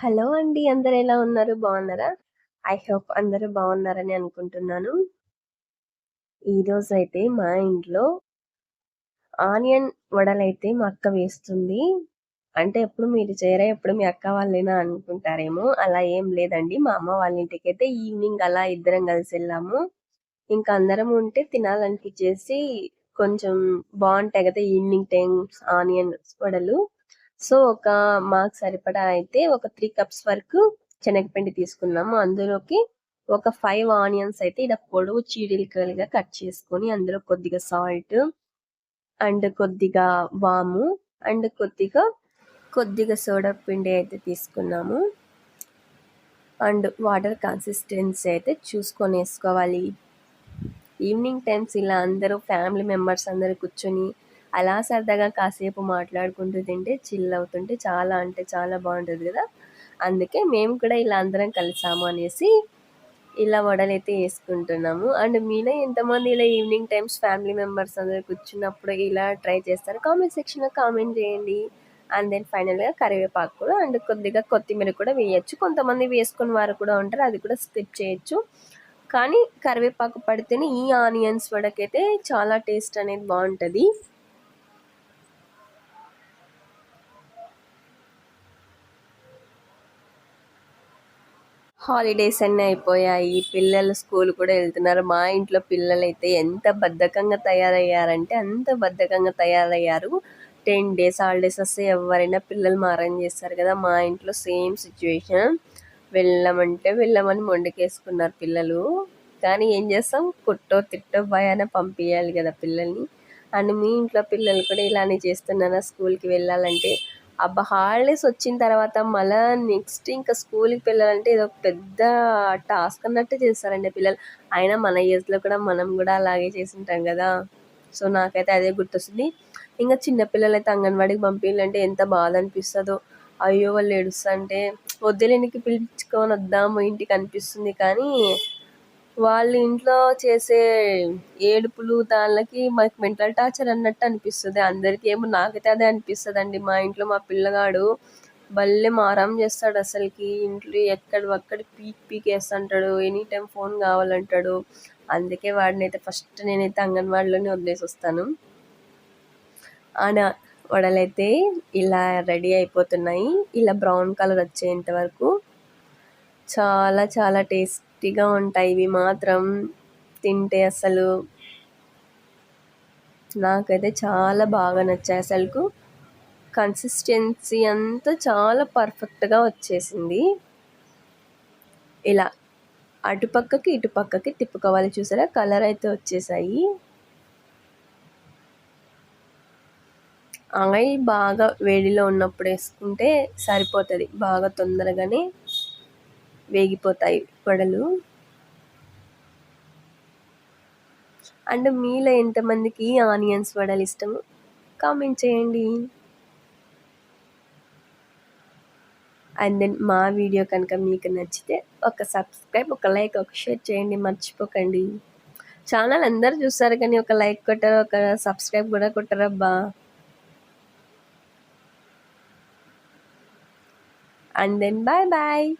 Hello అండి. అందరు ఎలా ఉన్నారు? బాగున్నారా? ఐ హోప్ అందరూ బాగున్నారని అనుకుంటున్నాను. ఈరోజైతే మా ఇంట్లో ఆనియన్ వడలైతే మా అక్క వేస్తుంది. అంటే ఎప్పుడు మీరు చేరా ఎప్పుడు మీ అక్క వాళ్ళేనా అనుకుంటారేమో. అలా ఏం లేదండి. మా అమ్మ వాళ్ళ ఇంటికి అయితే ఈవినింగ్ అలా ఇద్దరం కలిసి వెళ్ళాము. ఇంకా అందరం ఉంటే తినాలనిపించేసి కొంచెం బాగుంటాయి కదా! ఈవినింగ్ టైం ఆనియన్ వడలు. సో ఒక మాకు సరిపడా అయితే ఒక త్రీ కప్స్ వరకు శనగపిండి తీసుకున్నాము. అందులోకి ఒక ఫైవ్ ఆనియన్స్ అయితే ఇలా పొడవు చీడికలుగా కట్ చేసుకొని అందులో కొద్దిగా సాల్ట్ అండ్ కొద్దిగా వాము అండ్ కొద్దిగా కొద్దిగా సోడా పిండి అయితే తీసుకున్నాము. అండ్ వాటర్ కన్సిస్టెన్సీ అయితే చూసుకొని వేసుకోవాలి. ఈవినింగ్ టైమ్స్ ఇలా అందరూ ఫ్యామిలీ మెంబర్స్ అందరూ కూర్చొని అలా సరదాగా కాసేపు మాట్లాడుకుంటూ తింటే చిల్ అవుతుంటే చాలా అంటే చాలా బాగుంటుంది కదా. అందుకే మేము కూడా ఇలా అందరం కలిసాము అనేసి ఇలా వడలైతే వేసుకుంటున్నాము. అండ్ మీలో ఎంతమంది ఇలా ఈవినింగ్ టైమ్స్ ఫ్యామిలీ మెంబర్స్ అందరు కూర్చున్నప్పుడు ఇలా ట్రై చేస్తారు? కామెంట్ సెక్షన్లో కామెంట్ చేయండి. అండ్ దెన్ ఫైనల్గా కరివేపాకు కూడా అండ్ కొద్దిగా కొత్తిమీర కూడా వేయచ్చు. కొంతమంది వేసుకున్న వారు కూడా ఉంటారు అది కూడా స్కిప్ చేయొచ్చు. కానీ కరివేపాకు పడితేనే ఈ ఆనియన్స్ వడకైతే చాలా టేస్ట్ అనేది బాగుంటుంది. హాలిడేస్ అన్నీ అయిపోయాయి. పిల్లలు స్కూల్ కూడా వెళ్తున్నారు. మా ఇంట్లో పిల్లలు అయితే ఎంత బద్ధకంగా తయారయ్యారంటే అంత బద్ధకంగా తయారయ్యారు. టెన్ డేస్ హాలిడేస్ వస్తే ఎవరైనా పిల్లలు మారం చేస్తారు కదా. మా ఇంట్లో సేమ్ సిచ్యువేషన్ వెళ్ళమంటే వెళ్ళమని మొండకేసుకున్నారు పిల్లలు. కానీ ఏం చేస్తాం? కుట్టో తిట్టో భయాన పంపించాలి కదా పిల్లల్ని. అండ్ మీ ఇంట్లో పిల్లలు కూడా ఇలానే చేస్తున్నారా? స్కూల్కి వెళ్ళాలంటే అబ్బా హాలిడేస్ వచ్చిన తర్వాత మళ్ళీ నెక్స్ట్ ఇంకా స్కూల్కి వెళ్ళాలంటే ఇది ఒక పెద్ద టాస్క్ అన్నట్టు చేస్తారండి పిల్లలు. అయినా మన ఏజ్లో కూడా మనం కూడా అలాగే చేసింటాం కదా. సో నాకైతే అదే గుర్తొస్తుంది. ఇంకా చిన్నపిల్లలు అయితే అంగన్వాడికి పంపించాలంటే ఎంత బాధ అనిపిస్తుందో. అయ్యో వాళ్ళు ఏడుస్తుంటే వద్దులేనికి పిలుచుకొని వద్దాము ఇంటికి అనిపిస్తుంది. కానీ వాళ్ళ ఇంట్లో చేసే ఏడుపులు దానికి మాకు మెంటల్ టార్చర్ అన్నట్టు అనిపిస్తుంది. అందరికీ ఏమో నాకైతే అదే అనిపిస్తుంది అండి మా ఇంట్లో మా పిల్లగాడు భలే మారం చేస్తాడు అసలుకి. ఇంట్లో ఎక్కడ ఒక్కడ పీక్ పీక్ వేస్తుంటాడు. ఎనీ టైం ఫోన్ కావాలంటాడు. అందుకే వాడిని అయితే ఫస్ట్ నేనైతే అంగన్వాడిలోనే వదిలేసి వస్తాను. ఆడ వడలైతే ఇలా రెడీ అయిపోతున్నాయి. ఇలా బ్రౌన్ కలర్ వచ్చేంత వరకు చాలా చాలా టేస్టీగా ఉంటాయి. ఇవి మాత్రం తింటే అసలు నాకైతే చాలా బాగా నచ్చాయి. అసలుకు కన్సిస్టెన్సీ అంతా చాలా పర్ఫెక్ట్గా వచ్చేసింది. ఇలా అటుపక్కకి ఇటుపక్కకి తిప్పుకోవాలి. చూసారా? కలర్ అయితే వచ్చేసాయి. ఆయిల్ బాగా వేడిలో ఉన్నప్పుడు వేసుకుంటే సరిపోతుంది. బాగా తొందరగానే వేగిపోతాయి వడలు. అండ్ మీలో ఎంతమందికి ఆనియన్స్ వడలు ఇష్టము? కామెంట్ చేయండి. అండ్ దెన్ మా వీడియో కనుక మీకు నచ్చితే ఒక సబ్స్క్రైబ్ ఒక లైక్ ఒక షేర్ చేయండి. మర్చిపోకండి. ఛానల్ అందరు చూస్తారు కానీ ఒక లైక్ కొట్టారు ఒక సబ్స్క్రైబ్ కూడా కొట్టరబ్బా అండ్ దెన్ బాయ్ బాయ్.